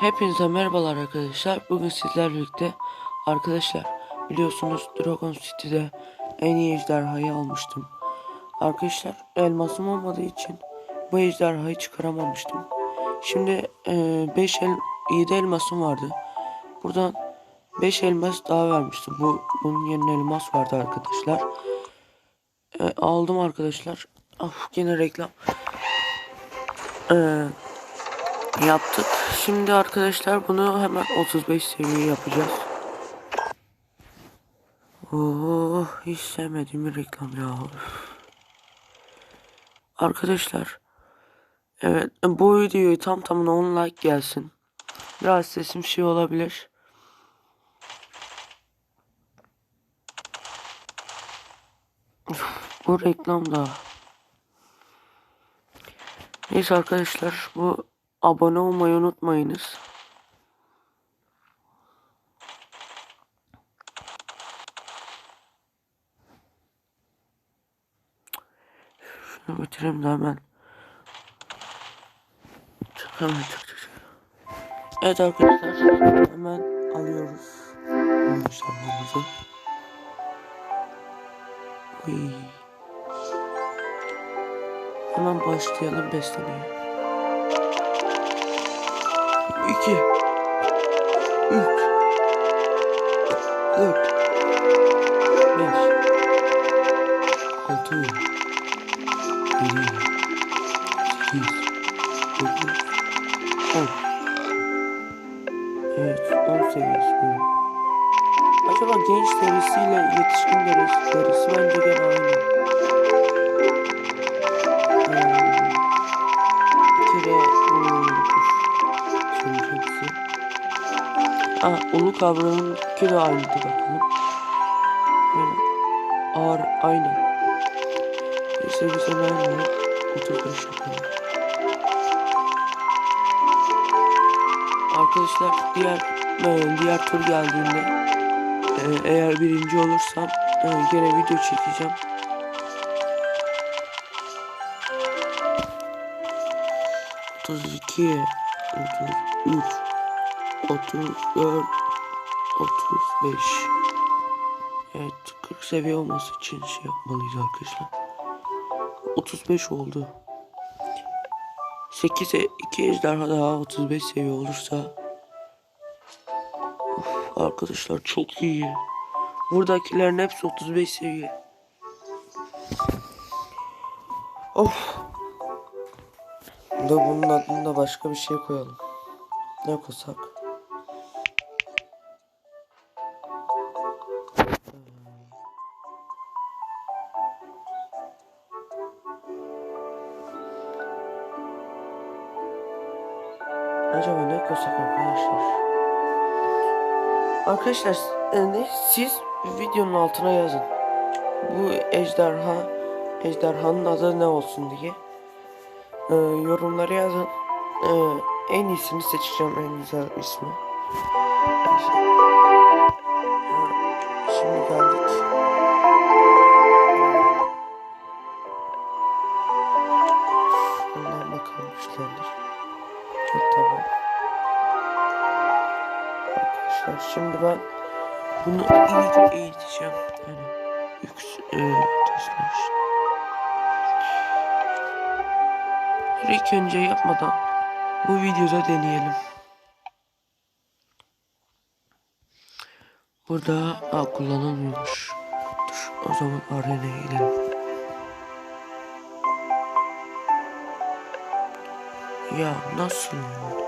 Hepinize merhabalar arkadaşlar. Bugün sizlerle birlikte arkadaşlar biliyorsunuz Dragon City'de en iyi ejderhayı almıştım. Arkadaşlar elmasım olmadığı için bu ejderhayı çıkaramamıştım. Şimdi 5 el 7 elmasım vardı. Buradan 5 elmas daha vermiştim. Bu bunun yerine elmas vardı arkadaşlar. E, aldım arkadaşlar. Of gene reklam. Eee yaptık. Şimdi arkadaşlar bunu hemen 35 seviye yapacağız. Oh hiç sevmediğim bir reklam ya. Arkadaşlar evet bu videoyu tam tamına 10 like gelsin. Biraz sesim şey olabilir. Bu reklam da. Neyse arkadaşlar bu abone olmayı unutmayınız. Şunu bitireyim de hemen. Çık hemen çık çık. çık. Evet arkadaşlar hemen alıyoruz. Uy. Hemen başlayalım beslemeye. 2 3 4 5 6 7 8 9 10 Evet 10 seviyesi. Acaba genç derisiyle yetişkin derisi, derisi bence gene aynı. Aa, ulu kavramınki de aynıydı bakalım. Yani ağır aynı. İşte biz hemen 35 yapalım. Arkadaşlar diğer e, diğer tur geldiğinde e, eğer birinci olursam e, gene video çekeceğim. Otuz iki, otuz üç, otuz dört, otuz beş. Evet 40 seviye olması için şey yapmalıyız arkadaşlar. 35 oldu. 8 2 ejderha daha 35 seviye olursa Uf, arkadaşlar çok iyi. Buradakilerin hepsi 35 seviye. Of. Da bunun adını da başka bir şey koyalım. Ne koysak? Arkadaşlar e, ne siz videonun altına yazın. Bu ejderha ejderhanın adı ne olsun diye. E, yorumlara yazın. E, en iyisini seçeceğim en güzel ismi. Şimdi geldik. Şundan bakalım işlerdir. Çok tamam. Arkadaşlar şimdi ben bunu iyice eğiteceğim. Yani yüks e, taşlar önce yapmadan bu videoda deneyelim. Burada aa, kullanılmıyormuş. Dur o zaman arenaya gidelim. Ya nasıl ya?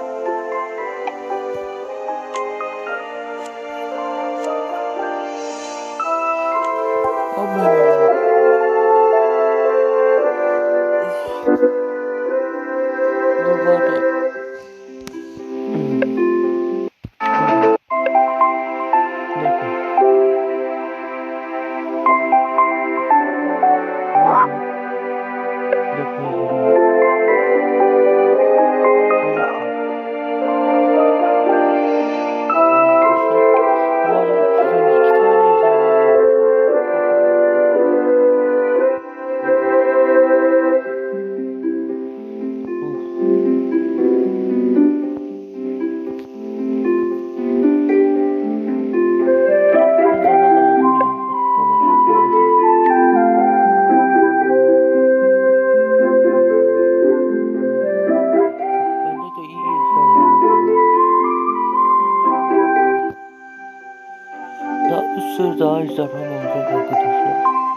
Ama Bu sır daha ejderhanı olacak arkadaşlar.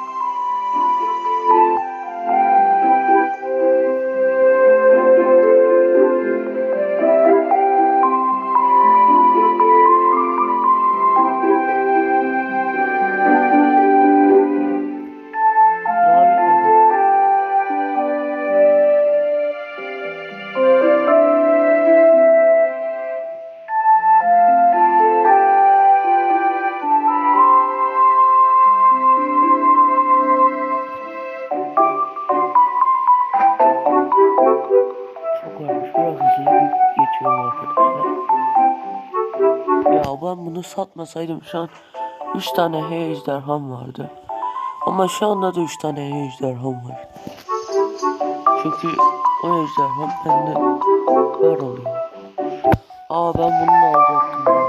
Ben bunu satmasaydım şu an 3 tane H ejderham vardı. Ama şu anda da 3 tane H ejderham var. Çünkü o ejderham bende var oluyor. Aa ben bunu alacaktım. ya.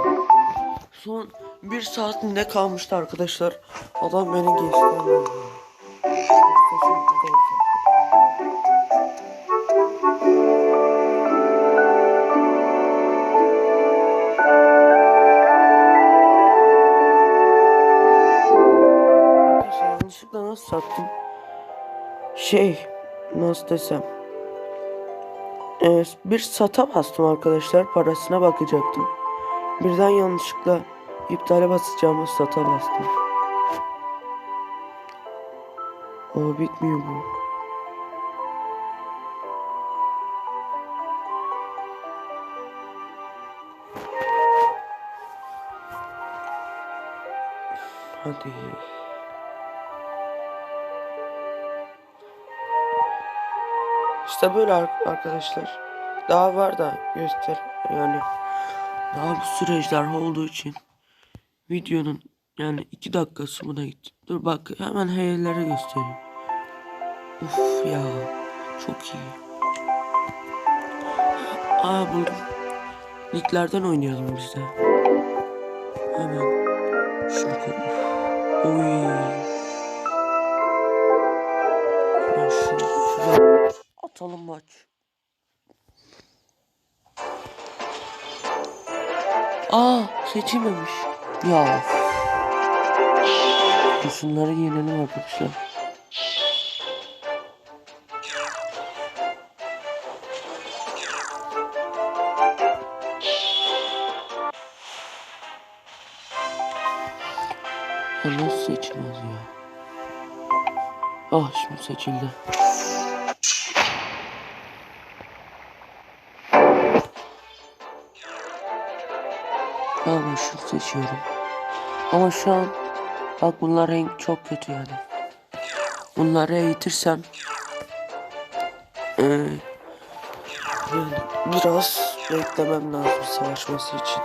Son bir saatinde kalmıştı arkadaşlar. Adam beni geçti. Yoksa şimdi sattım? Şey nasıl desem. Ee, bir sata bastım arkadaşlar parasına bakacaktım. Birden yanlışlıkla iptale basacağımız sata bastım. Aa bitmiyor bu. Hadi. İşte böyle ar- arkadaşlar. Daha var da göster yani. Daha bu süreçler olduğu için videonun yani iki dakikası buna gitti. Dur bak hemen heyellere göstereyim. Uf ya çok iyi. Aa buldum. Liglerden oynayalım biz de. Hemen şunu koy. Oy. Atalım maç. Aa seçilmemiş. Ya. Şunları yenelim arkadaşlar. Nasıl seçilmez ya? Ah şimdi seçildi. Şunu seçiyorum. Ama şu an bak bunlar renk çok kötü yani. Bunları eğitirsem yani biraz beklemem lazım savaşması için.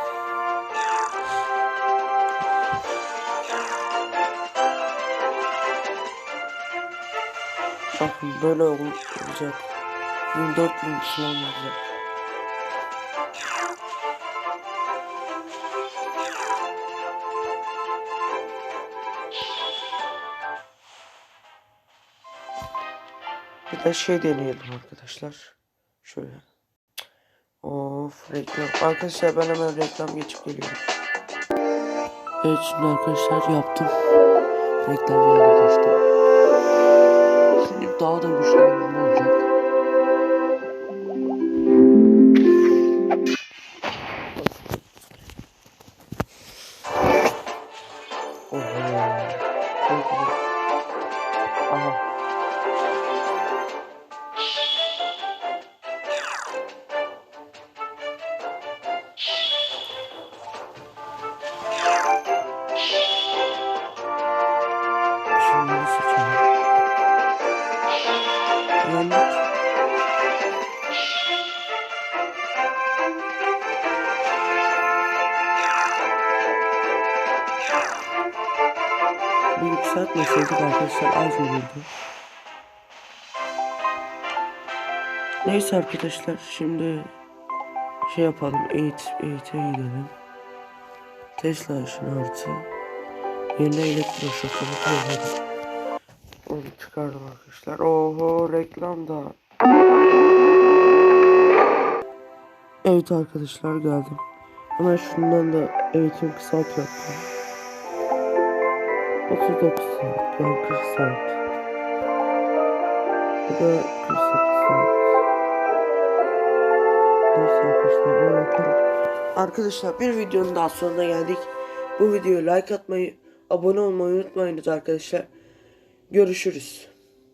Bakın böyle ol- olacak. 24 bin olacak. Bir de şey deneyelim arkadaşlar. Şöyle. Of reklam. Arkadaşlar ben hemen reklam geçip geliyorum. Evet şimdi arkadaşlar yaptım. Reklam yerine geçtim. Şimdi daha da güçlü ne olacak? Güzel. Aha. Yendik. Bir yükseltmeseydik arkadaşlar az olurdu. Neyse arkadaşlar şimdi şey yapalım eğit eğite gidelim. Tesla işini artı. Yeni elektroşokunu koyalım. Onu çıkardım arkadaşlar. Oho reklam da. Evet arkadaşlar geldim. Hemen şundan da eğitim kısalt yaptım. 39 saat. Yani 40 saat. Bu da 48 saat. Neyse arkadaşlar ben yaparım. Arkadaşlar bir videonun daha sonuna geldik. Bu videoya like atmayı, abone olmayı unutmayınız arkadaşlar. Görüşürüz.